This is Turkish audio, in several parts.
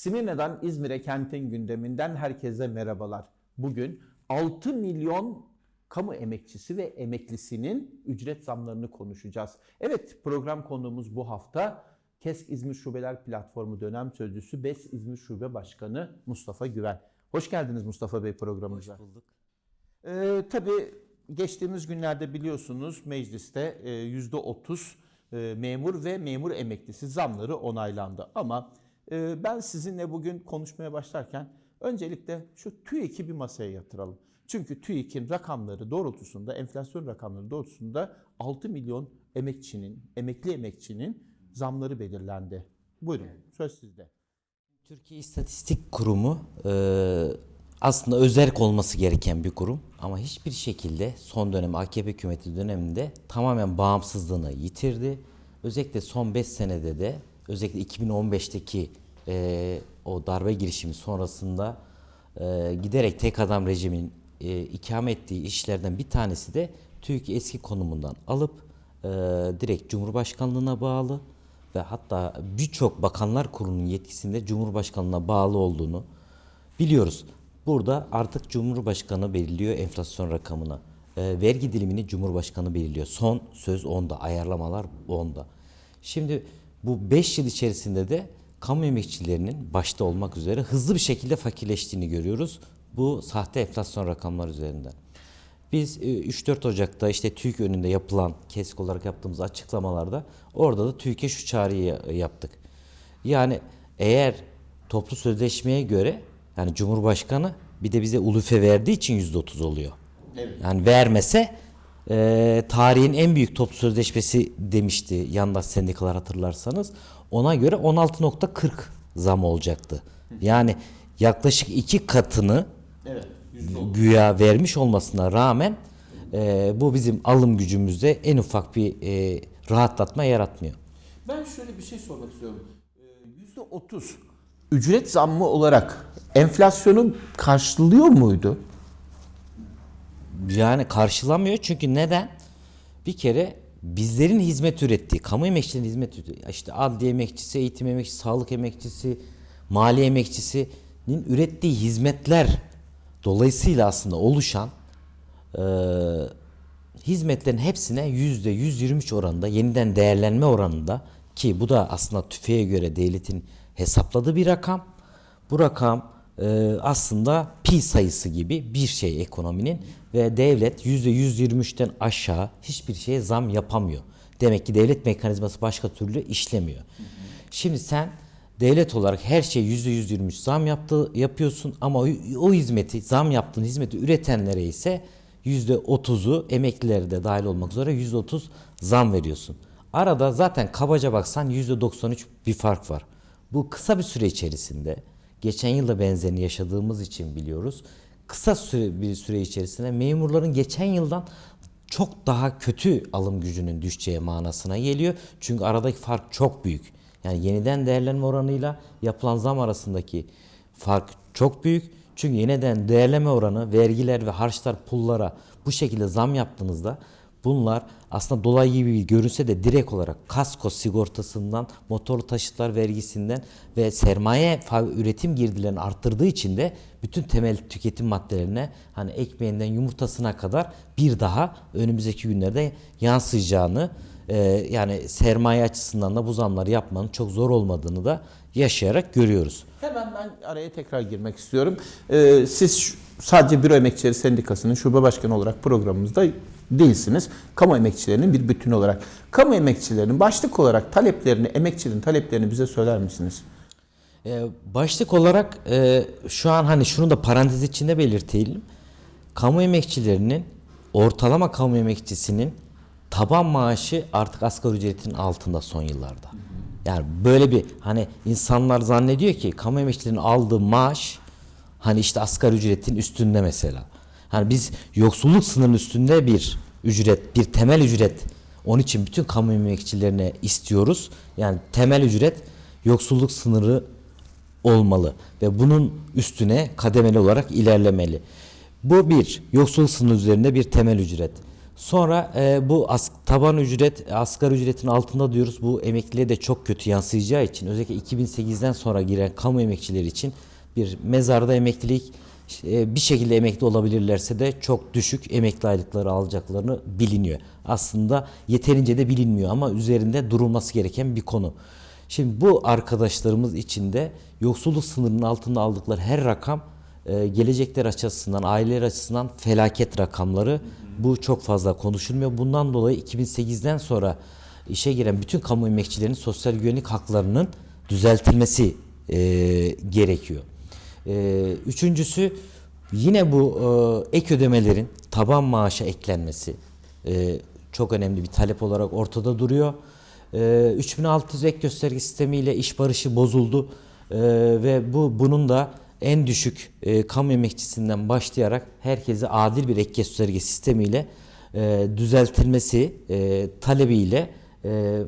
Simirna'dan İzmir'e kentin gündeminden herkese merhabalar. Bugün 6 milyon kamu emekçisi ve emeklisinin ücret zamlarını konuşacağız. Evet program konuğumuz bu hafta KESK İzmir Şubeler Platformu dönem sözcüsü BES İzmir Şube Başkanı Mustafa Güven. Hoş geldiniz Mustafa Bey programımıza. Hoş bulduk. Ee, tabii geçtiğimiz günlerde biliyorsunuz mecliste e, %30 e, memur ve memur emeklisi zamları onaylandı. Ama e, ben sizinle bugün konuşmaya başlarken öncelikle şu TÜİK'i bir masaya yatıralım. Çünkü TÜİK'in rakamları doğrultusunda, enflasyon rakamları doğrultusunda 6 milyon emekçinin, emekli emekçinin zamları belirlendi. Buyurun söz sizde. Türkiye İstatistik Kurumu e, aslında özerk olması gereken bir kurum ama hiçbir şekilde son dönem AKP hükümeti döneminde tamamen bağımsızlığını yitirdi. Özellikle son 5 senede de özellikle 2015'teki e, o darbe girişimi sonrasında e, giderek tek adam rejimin e, ikame ettiği işlerden bir tanesi de TÜİK eski konumundan alıp e, direkt Cumhurbaşkanlığına bağlı ve hatta birçok bakanlar kurulunun yetkisinde Cumhurbaşkanlığına bağlı olduğunu biliyoruz. Burada artık Cumhurbaşkanı belirliyor enflasyon rakamını. E, vergi dilimini Cumhurbaşkanı belirliyor. Son söz onda, ayarlamalar onda. Şimdi bu 5 yıl içerisinde de kamu emekçilerinin başta olmak üzere hızlı bir şekilde fakirleştiğini görüyoruz. Bu sahte enflasyon rakamlar üzerinden. Biz e, 3-4 Ocak'ta işte TÜİK önünde yapılan kesik olarak yaptığımız açıklamalarda orada da TÜİK'e şu çağrıyı ya- yaptık. Yani eğer toplu sözleşmeye göre yani Cumhurbaşkanı bir de bize ulufe verdiği için %30 oluyor. Yani vermese e, tarihin en büyük toplu sözleşmesi demişti yandaş sendikalar hatırlarsanız. Ona göre 16.40 zam olacaktı. Yani yaklaşık iki katını Evet. güya vermiş olmasına rağmen e, bu bizim alım gücümüzde en ufak bir e, rahatlatma yaratmıyor. Ben şöyle bir şey sormak istiyorum. Ee, %30 ücret zammı olarak enflasyonu karşılıyor muydu? Yani karşılamıyor çünkü neden? Bir kere bizlerin hizmet ürettiği, kamu emekçilerinin hizmet ürettiği, işte adliye emekçisi, eğitim emekçisi, sağlık emekçisi, mali emekçisinin ürettiği hizmetler dolayısıyla aslında oluşan e, hizmetlerin hepsine yüzde 123 oranında yeniden değerlenme oranında ki bu da aslında tüfeğe göre devletin hesapladığı bir rakam. Bu rakam e, aslında pi sayısı gibi bir şey ekonominin ve devlet yüzde 123'ten aşağı hiçbir şeye zam yapamıyor. Demek ki devlet mekanizması başka türlü işlemiyor. Şimdi sen devlet olarak her şey yüzde 123 zam yaptı, yapıyorsun ama o, o hizmeti zam yaptığın hizmeti üretenlere ise yüzde 30'u emeklileri de dahil olmak üzere yüzde 30 zam veriyorsun. Arada zaten kabaca baksan yüzde 93 bir fark var. Bu kısa bir süre içerisinde geçen yılda benzerini yaşadığımız için biliyoruz. Kısa süre, bir süre içerisinde memurların geçen yıldan çok daha kötü alım gücünün düşeceği manasına geliyor. Çünkü aradaki fark çok büyük. Yani yeniden değerlenme oranıyla yapılan zam arasındaki fark çok büyük. Çünkü yeniden değerleme oranı vergiler ve harçlar pullara bu şekilde zam yaptığınızda bunlar aslında dolayı gibi görünse de direkt olarak kasko sigortasından, motorlu taşıtlar vergisinden ve sermaye üretim girdilerini arttırdığı için de bütün temel tüketim maddelerine hani ekmeğinden yumurtasına kadar bir daha önümüzdeki günlerde yansıyacağını e, yani sermaye açısından da bu zamları yapmanın çok zor olmadığını da yaşayarak görüyoruz. Hemen ben araya tekrar girmek istiyorum. Ee, siz sadece Büro Emekçileri Sendikası'nın şube başkanı olarak programımızda değilsiniz. Kamu emekçilerinin bir bütünü olarak. Kamu emekçilerinin başlık olarak taleplerini, emekçinin taleplerini bize söyler misiniz? Ee, başlık olarak e, şu an hani şunu da parantez içinde belirtelim. Kamu emekçilerinin ortalama kamu emekçisinin taban maaşı artık asgari ücretin altında son yıllarda. Yani böyle bir hani insanlar zannediyor ki kamu emekçilerinin aldığı maaş hani işte asgari ücretin üstünde mesela. Hani biz yoksulluk sınırının üstünde bir ücret, bir temel ücret onun için bütün kamu emekçilerine istiyoruz. Yani temel ücret yoksulluk sınırı olmalı ve bunun üstüne kademeli olarak ilerlemeli. Bu bir, yoksul sınır üzerinde bir temel ücret. Sonra e, bu as- taban ücret, asgari ücretin altında diyoruz. Bu emekliliğe de çok kötü yansıyacağı için özellikle 2008'den sonra giren kamu emekçileri için bir mezarda emeklilik bir şekilde emekli olabilirlerse de çok düşük emekli aylıkları alacaklarını biliniyor. Aslında yeterince de bilinmiyor ama üzerinde durulması gereken bir konu. Şimdi bu arkadaşlarımız için de yoksulluk sınırının altında aldıkları her rakam e, gelecekler açısından, aileler açısından felaket rakamları. Bu çok fazla konuşulmuyor. Bundan dolayı 2008'den sonra işe giren bütün kamu emekçilerinin sosyal güvenlik haklarının düzeltilmesi e, gerekiyor. E, üçüncüsü yine bu e, ek ödemelerin taban maaşa eklenmesi e, çok önemli bir talep olarak ortada duruyor. E, 3600 ek gösterge sistemiyle iş barışı bozuldu E, ve bu bunun da en düşük e, kamu emekçisinden başlayarak herkese adil bir ek gösterge sistemiyle e, düzeltilmesi e, talebiyle e,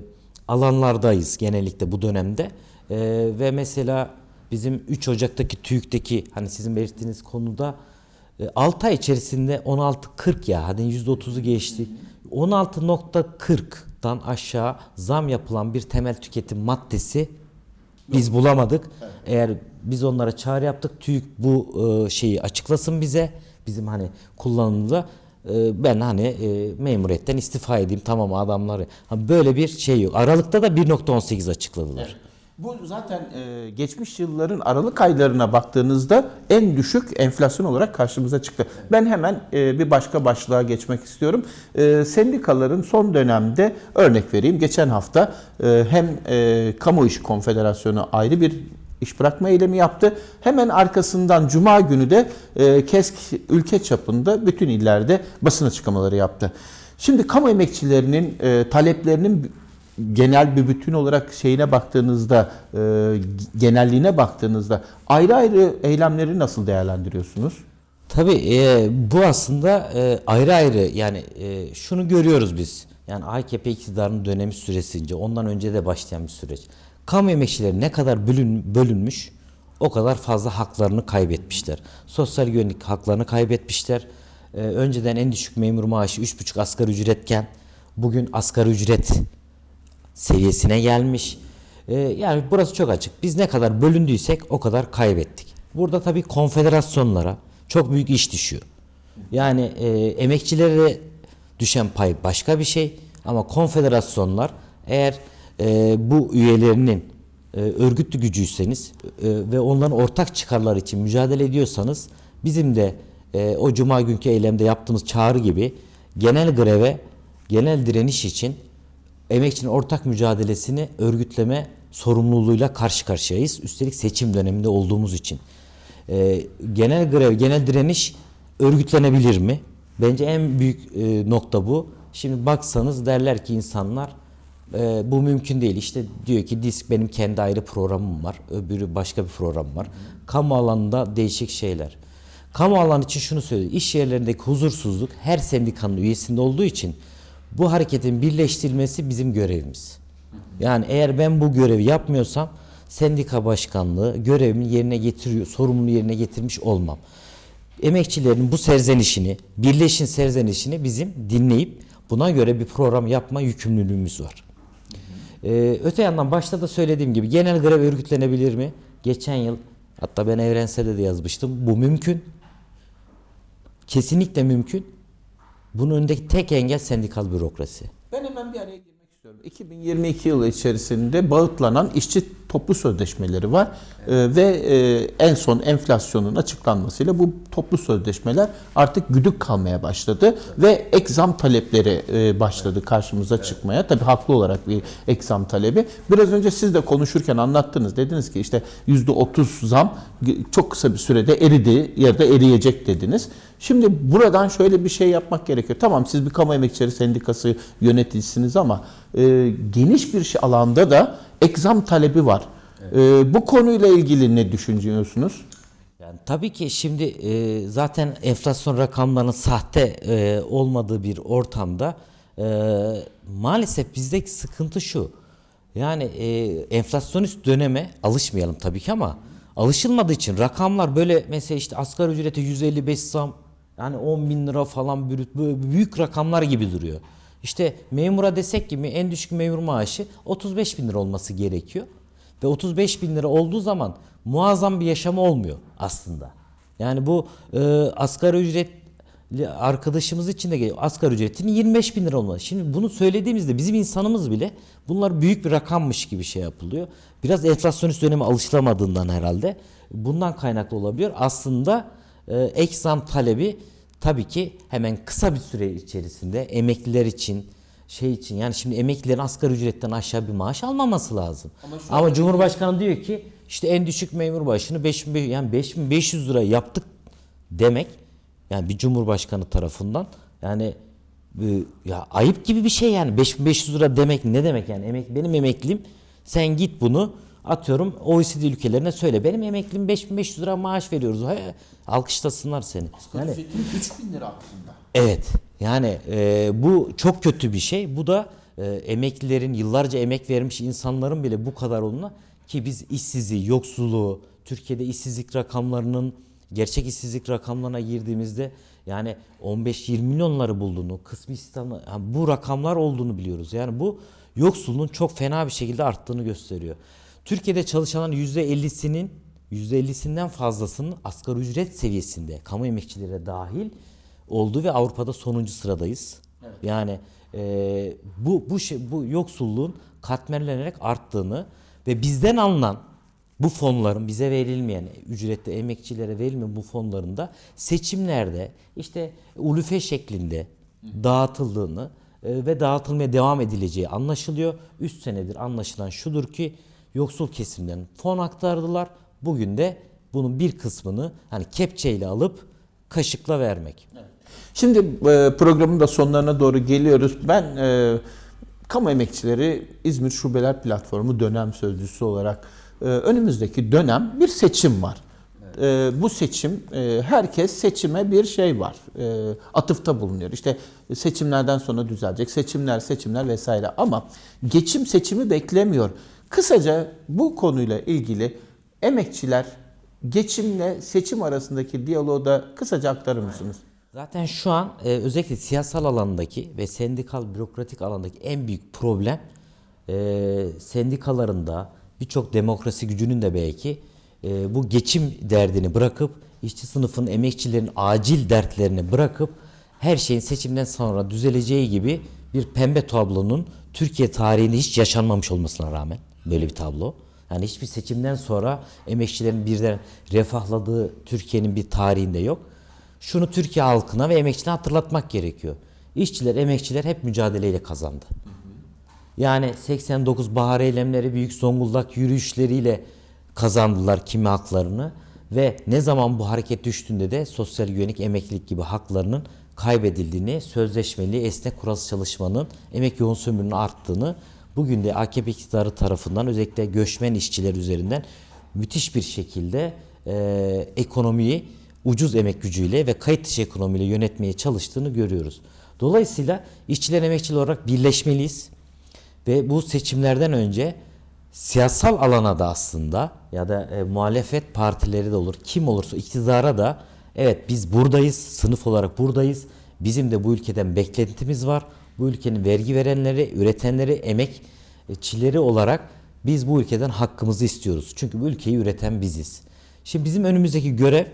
alanlardayız genellikle bu dönemde. E, ve mesela bizim 3 Ocak'taki TÜİK'teki hani sizin belirttiğiniz konuda 6 ay içerisinde 16.40 ya hadi %30'u geçtik. 16.40'dan aşağı zam yapılan bir temel tüketim maddesi biz bulamadık. Eğer biz onlara çağrı yaptık TÜİK bu e, şeyi açıklasın bize. Bizim hani kullanımda e, ben hani e, memuriyetten istifa edeyim tamam adamları. Böyle bir şey yok. Aralıkta da 1.18 açıkladılar. Bu zaten e, geçmiş yılların Aralık aylarına baktığınızda en düşük enflasyon olarak karşımıza çıktı. Ben hemen e, bir başka başlığa geçmek istiyorum. E, sendikaların son dönemde örnek vereyim. Geçen hafta e, hem e, Kamu İş Konfederasyonu ayrı bir iş bırakma eylemi yaptı. Hemen arkasından Cuma günü de e, KESK ülke çapında bütün illerde basın açıklamaları yaptı. Şimdi kamu emekçilerinin e, taleplerinin genel bir bütün olarak şeyine baktığınızda, e, genelliğine baktığınızda ayrı ayrı eylemleri nasıl değerlendiriyorsunuz? Tabii e, bu aslında e, ayrı ayrı yani e, şunu görüyoruz biz. Yani AKP iktidarının dönemi süresince ondan önce de başlayan bir süreç. Kamu emekçileri ne kadar bölün, bölünmüş o kadar fazla haklarını kaybetmişler. Sosyal güvenlik haklarını kaybetmişler. E, önceden en düşük memur maaşı 3,5 asgari ücretken bugün asgari ücret seviyesine gelmiş. Ee, yani burası çok açık. Biz ne kadar bölündüysek o kadar kaybettik. Burada tabii konfederasyonlara çok büyük iş düşüyor. Yani e, emekçilere düşen pay başka bir şey ama konfederasyonlar eğer e, bu üyelerinin e, örgütlü gücüyseniz e, ve onların ortak çıkarlar için mücadele ediyorsanız bizim de e, o cuma günkü eylemde yaptığımız çağrı gibi genel greve, genel direniş için emekçinin ortak mücadelesini örgütleme sorumluluğuyla karşı karşıyayız. Üstelik seçim döneminde olduğumuz için. Ee, genel grev, genel direniş örgütlenebilir mi? Bence en büyük e, nokta bu. Şimdi baksanız derler ki insanlar e, bu mümkün değil. İşte diyor ki disk benim kendi ayrı programım var. Öbürü başka bir program var. Kamu alanında değişik şeyler. Kamu alanı için şunu söyleyeyim. İş yerlerindeki huzursuzluk her sendikanın üyesinde olduğu için bu hareketin birleştirilmesi bizim görevimiz. Yani eğer ben bu görevi yapmıyorsam sendika başkanlığı görevimi yerine getiriyor, sorumluluğu yerine getirmiş olmam. Emekçilerin bu serzenişini, birleşin serzenişini bizim dinleyip buna göre bir program yapma yükümlülüğümüz var. Ee, öte yandan başta da söylediğim gibi genel grev örgütlenebilir mi? Geçen yıl hatta ben Evrensel'de de yazmıştım. Bu mümkün. Kesinlikle mümkün. Bunun önündeki tek engel sendikal bürokrasi. Ben hemen bir araya girmek istiyorum. 2022 yılı içerisinde bağıtlanan işçi toplu sözleşmeleri var Ee, ve e, en son enflasyonun açıklanmasıyla bu toplu sözleşmeler artık güdük kalmaya başladı ve ek zam talepleri e, başladı karşımıza çıkmaya. Tabii haklı olarak bir ek zam talebi. Biraz önce siz de konuşurken anlattınız. Dediniz ki işte %30 zam çok kısa bir sürede eridi ya da eriyecek dediniz. Şimdi buradan şöyle bir şey yapmak gerekiyor. Tamam siz bir kamu emekçileri sendikası yöneticisiniz ama e, geniş bir şey alanda da ekzam talebi var. E, bu konuyla ilgili ne düşünüyorsunuz? Yani tabii ki şimdi e, zaten enflasyon rakamlarının sahte e, olmadığı bir ortamda e, maalesef bizdeki sıkıntı şu. Yani e, enflasyonist döneme alışmayalım tabii ki ama alışılmadığı için rakamlar böyle mesela işte asgari ücrete 155 zam Yani 10 bin lira falan büyük rakamlar gibi duruyor. İşte memura desek gibi en düşük memur maaşı 35 bin lira olması gerekiyor. Ve 35 bin lira olduğu zaman muazzam bir yaşamı olmuyor aslında. Yani bu e, asgari ücretli arkadaşımız için de geliyor. Asgari ücretinin 25 bin lira olmalı. Şimdi bunu söylediğimizde bizim insanımız bile bunlar büyük bir rakammış gibi şey yapılıyor. Biraz enflasyonist döneme alışılamadığından herhalde bundan kaynaklı olabiliyor. Aslında e, ek zam talebi tabii ki hemen kısa bir süre içerisinde emekliler için şey için yani şimdi emeklilerin asgari ücretten aşağı bir maaş almaması lazım. Ama, Cumhurbaşkanı diyor ki işte en düşük memur başını 5500 yani 5500 lira yaptık demek yani bir cumhurbaşkanı tarafından yani e, ya ayıp gibi bir şey yani 5500 lira demek ne demek yani emek benim emeklim sen git bunu atıyorum OECD ülkelerine söyle benim emeklim 5500 lira maaş veriyoruz He, alkışlasınlar seni. Yani 3 bin lira aslında. Evet. Yani e, bu çok kötü bir şey. Bu da e, emeklilerin yıllarca emek vermiş insanların bile bu kadar olduğuna ki biz işsizliği, yoksulluğu, Türkiye'de işsizlik rakamlarının gerçek işsizlik rakamlarına girdiğimizde yani 15-20 milyonları bulduğunu, kısmi istihdamla yani bu rakamlar olduğunu biliyoruz. Yani bu yoksulluğun çok fena bir şekilde arttığını gösteriyor. Türkiye'de çalışanların %50'sinin %50'sinden fazlasının asgari ücret seviyesinde kamu emekçilere dahil olduğu ve Avrupa'da sonuncu sıradayız. Yani e, bu bu şey, bu yoksulluğun katmerlenerek arttığını ve bizden alınan bu fonların bize verilmeyen ücretli emekçilere verilmeyen bu fonların da seçimlerde işte ulufe şeklinde dağıtıldığını e, ve dağıtılmaya devam edileceği anlaşılıyor. Üst senedir anlaşılan şudur ki yoksul kesimden fon aktardılar. Bugün de bunun bir kısmını hani kepçeyle alıp kaşıkla vermek. Şimdi e, programın da sonlarına doğru geliyoruz. Ben e, Kamu Emekçileri İzmir Şubeler Platformu dönem sözcüsü olarak e, önümüzdeki dönem bir seçim var. E, bu seçim e, herkes seçime bir şey var. E, atıfta bulunuyor. İşte seçimlerden sonra düzelecek. Seçimler, seçimler vesaire ama geçim seçimi beklemiyor. Kısaca bu konuyla ilgili emekçiler geçimle seçim arasındaki diyaloğu da kısaca aktarır mısınız? Zaten şu an e, özellikle siyasal alandaki ve sendikal bürokratik alandaki en büyük problem e, sendikalarında birçok demokrasi gücünün de belki e, bu geçim derdini bırakıp işçi sınıfın emekçilerin acil dertlerini bırakıp her şeyin seçimden sonra düzeleceği gibi bir pembe tablonun Türkiye tarihinde hiç yaşanmamış olmasına rağmen böyle bir tablo. Yani hiçbir seçimden sonra emekçilerin birden refahladığı Türkiye'nin bir tarihinde yok. Şunu Türkiye halkına ve emekçilerine hatırlatmak gerekiyor. İşçiler, emekçiler hep mücadeleyle kazandı. Yani 89 bahar eylemleri, büyük Zonguldak yürüyüşleriyle kazandılar kimi haklarını ve ne zaman bu hareket düştüğünde de sosyal güvenlik, emeklilik gibi haklarının kaybedildiğini, sözleşmeli, esnek kuralsız çalışmanın emek yoğun sömürünün arttığını bugün de AKP iktidarı tarafından özellikle göçmen işçiler üzerinden müthiş bir şekilde e, ekonomiyi ucuz emek gücüyle ve kayıt dışı ekonomiyle yönetmeye çalıştığını görüyoruz. Dolayısıyla işçiler emekçiler olarak birleşmeliyiz. Ve bu seçimlerden önce siyasal alana da aslında ya da e, muhalefet partileri de olur kim olursa iktidara da evet biz buradayız sınıf olarak buradayız bizim de bu ülkeden beklentimiz var bu ülkenin vergi verenleri üretenleri emekçileri olarak biz bu ülkeden hakkımızı istiyoruz çünkü bu ülkeyi üreten biziz. Şimdi bizim önümüzdeki görev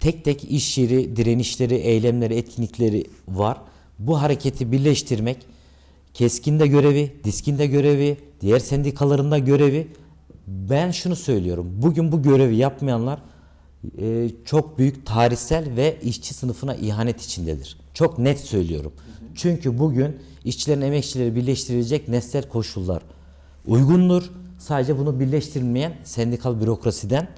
tek tek iş yeri, direnişleri, eylemleri, etkinlikleri var. Bu hareketi birleştirmek Keskin de görevi, Diskin de görevi, diğer sendikaların da görevi. Ben şunu söylüyorum. Bugün bu görevi yapmayanlar e, çok büyük tarihsel ve işçi sınıfına ihanet içindedir. Çok net söylüyorum. Çünkü bugün işçilerin emekçileri birleştirilecek nesnel koşullar uygundur. Sadece bunu birleştirmeyen sendikal bürokrasiden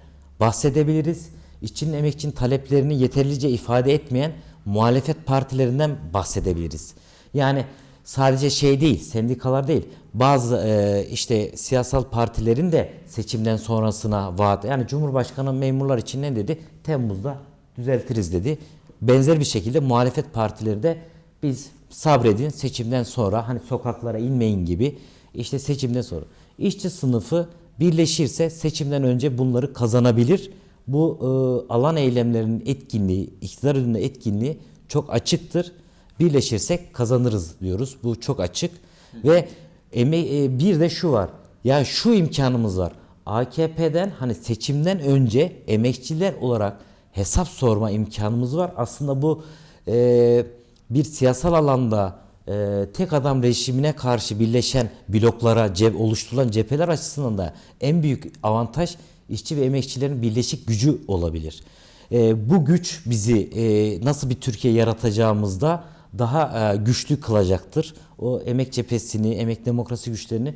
bahsedebiliriz. İşçinin emekçinin taleplerini yeterlice ifade etmeyen muhalefet partilerinden bahsedebiliriz. Yani sadece şey değil, sendikalar değil. Bazı e, işte siyasal partilerin de seçimden sonrasına vaat. Yani Cumhurbaşkanı memurlar için ne dedi? Temmuz'da düzeltiriz dedi. Benzer bir şekilde muhalefet partileri de biz sabredin seçimden sonra hani sokaklara inmeyin gibi işte seçimden sonra işçi sınıfı birleşirse seçimden önce bunları kazanabilir. bu e, alan eylemlerinin etkinliği, iktidar önünde etkinliği çok açıktır. Birleşirsek kazanırız diyoruz. Bu çok açık ve eme- e, bir de şu var. Ya şu imkanımız var. AKP'den hani seçimden önce emekçiler olarak hesap sorma imkanımız var. Aslında bu e, bir siyasal alanda e, tek adam rejimine karşı birleşen bloklara cep oluşturulan cepheler açısından da en büyük avantaj işçi ve emekçilerin birleşik gücü olabilir. E, bu güç bizi e, nasıl bir Türkiye yaratacağımızda daha e, güçlü kılacaktır. O emek cephesini, emek demokrasi güçlerini e,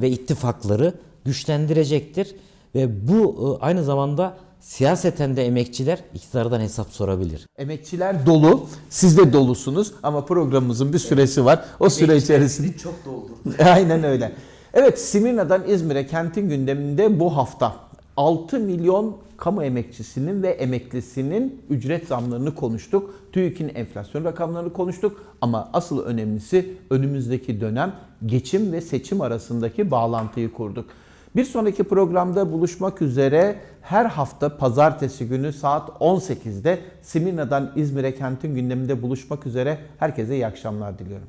ve ittifakları güçlendirecektir. Ve bu e, aynı zamanda siyaseten de emekçiler iktidardan hesap sorabilir. Emekçiler dolu, siz de dolusunuz ama programımızın bir süresi var. O süre içerisinde çok doldu. Aynen öyle. Evet Simirna'dan İzmir'e kentin gündeminde bu hafta 6 milyon kamu emekçisinin ve emeklisinin ücret zamlarını konuştuk. TÜİK'in enflasyon rakamlarını konuştuk ama asıl önemlisi önümüzdeki dönem geçim ve seçim arasındaki bağlantıyı kurduk. Bir sonraki programda buluşmak üzere her hafta pazartesi günü saat 18'de Simirna'dan İzmir'e kentin gündeminde buluşmak üzere herkese iyi akşamlar diliyorum.